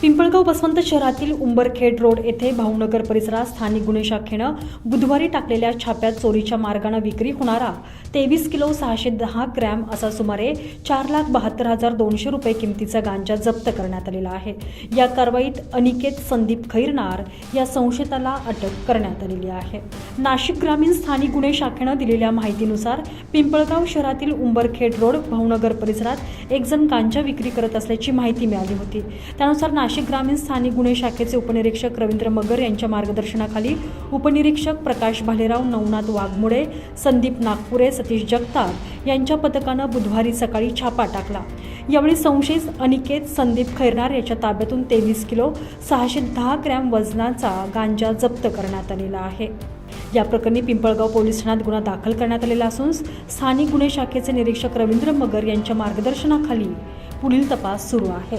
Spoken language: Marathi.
पिंपळगाव बसवंत शहरातील उंबरखेड रोड येथे भाऊनगर परिसरात स्थानिक गुन्हे शाखेनं बुधवारी टाकलेल्या छाप्यात चोरीच्या मार्गानं विक्री होणारा तेवीस किलो सहाशे दहा ग्रॅम असा सुमारे चार लाख बहात्तर हजार दोनशे रुपये किमतीचा गांजा जप्त करण्यात आलेला आहे. या कारवाईत अनिकेत संदीप खैरनार या संशयिताला अटक करण्यात आलेली आहे. नाशिक ग्रामीण स्थानिक गुन्हे शाखेनं दिलेल्या माहितीनुसार पिंपळगाव शहरातील उंबरखेड रोड भाऊनगर परिसरात एकजण गांजा विक्री करत असल्याची माहिती मिळाली होती. त्यानुसार नाशिक ग्रामीण स्थानिक गुन्हे शाखेचे उपनिरीक्षक रवींद्र मगर यांच्या मार्गदर्शनाखाली उपनिरीक्षक प्रकाश भालेराव नवनाथ वाघमोडे संदीप नागपुरे सतीश जगताप यांच्या पथकानं बुधवारी सकाळी छापा टाकला. यावेळी संशयित अनिकेत संदीप खैरनार याच्या ताब्यातून तेवीस किलो सहाशे दहा ग्रॅम वजनाचा गांजा जप्त करण्यात आलेला आहे. या प्रकरणी पिंपळगाव पोलीस ठाण्यात गुन्हा दाखल करण्यात आलेला असून स्थानिक गुन्हे शाखेचे निरीक्षक रवींद्र मगर यांच्या मार्गदर्शनाखाली पुढील तपास सुरू आहे.